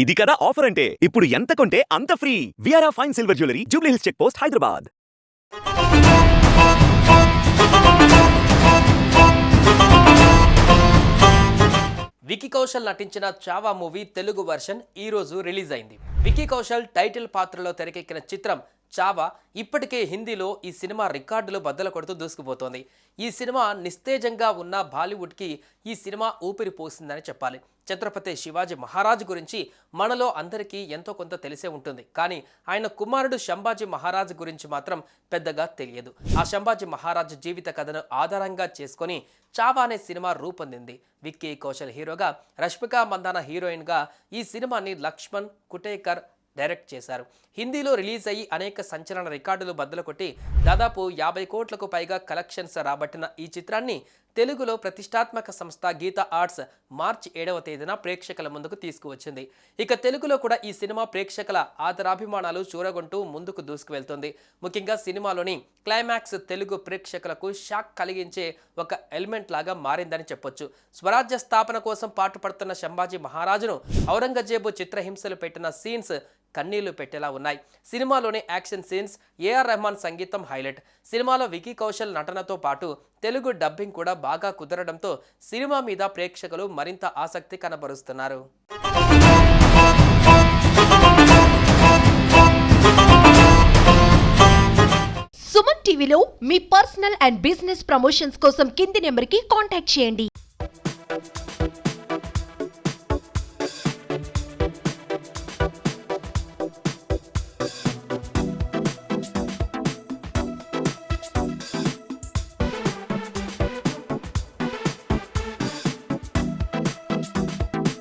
ఇది కదా ఆఫర్ అంటే? ఇప్పుడు ఎంత కొంటే అంత free VRA fine silver jewellery Jubilee Hills check post Hyderabad Vicky Kaushal నటించిన చావా మూవీ తెలుగు వర్షన్ ఈరోజు రిలీజ్ అయింది. వికీ కౌశల్ టైటిల్ పాత్రలో తెరకెక్కిన చిత్రం చావా ఇప్పటికే హిందీలో ఈ సినిమా రికార్డులు బద్దలు కొడుతూ దూసుకుపోతోంది. ఈ సినిమా నిస్తేజంగా ఉన్న బాలీవుడ్కి ఈ సినిమా ఊపిరి పోసిందని చెప్పాలి. ఛత్రపతి శివాజీ మహారాజు గురించి మనలో అందరికీ ఎంతో కొంత తెలిసే ఉంటుంది. కానీ ఆయన కుమారుడు శంభాజీ మహారాజ్ గురించి మాత్రం పెద్దగా తెలియదు. ఆ శంభాజీ మహారాజు జీవిత కథను ఆధారంగా చేసుకొని చావా అనే సినిమా రూపొందింది. విక్కీ కౌశల్ హీరోగా రష్మిక మందాన హీరోయిన్గా ఈ సినిమాని లక్ష్మణ్ కుటేకర్ డైరెక్ట్ చేశారు. హిందీలో రిలీజ్ అయ్యి అనేక సంచలన రికార్డులు బద్దలు కొట్టి దాదాపు యాభై కోట్లకు పైగా కలెక్షన్స్ రాబట్టిన ఈ చిత్రాన్ని తెలుగులో ప్రతిష్టాత్మక సంస్థ గీత ఆర్ట్స్ మార్చి ఏడవ తేదీన ప్రేక్షకుల ముందుకు తీసుకువచ్చింది. ఇక తెలుగులో కూడా ఈ సినిమా ప్రేక్షకుల ఆదరాభిమానాలు చూరగొంటూ ముందుకు దూసుకువెళ్తుంది. ముఖ్యంగా సినిమాలోని క్లైమాక్స్ తెలుగు ప్రేక్షకులకు షాక్ కలిగించే ఒక ఎలిమెంట్ లాగా మారిందని చెప్పొచ్చు. స్వరాజ్య స్థాపన కోసం పాటుపడుతున్న శంభాజీ మహారాజును ఔరంగజేబు చిత్రహింసలు పెట్టిన సీన్స్ కన్నీళ్ళు పెట్టేలా ఉన్నాయి. సినిమాలోని యాక్షన్ సీన్స్ ఏఆర్ రెహమాన్ సంగీతం హైలైట్. సినిమాలో వికీ కౌశల్ నటనతో పాటు తెలుగు డబ్బింగ్ కూడా బాగా కుదరడంతో సినిమా మీద ప్రేక్షకులు మరింత ఆసక్తి కనబరుస్తున్నారు. సుమన్ టీవీలో మీ పర్సనల్ అండ్ బిజినెస్ ప్రమోషన్స్ కోసం కింది నెంబర్కి కాంటాక్ట్ చేయండి.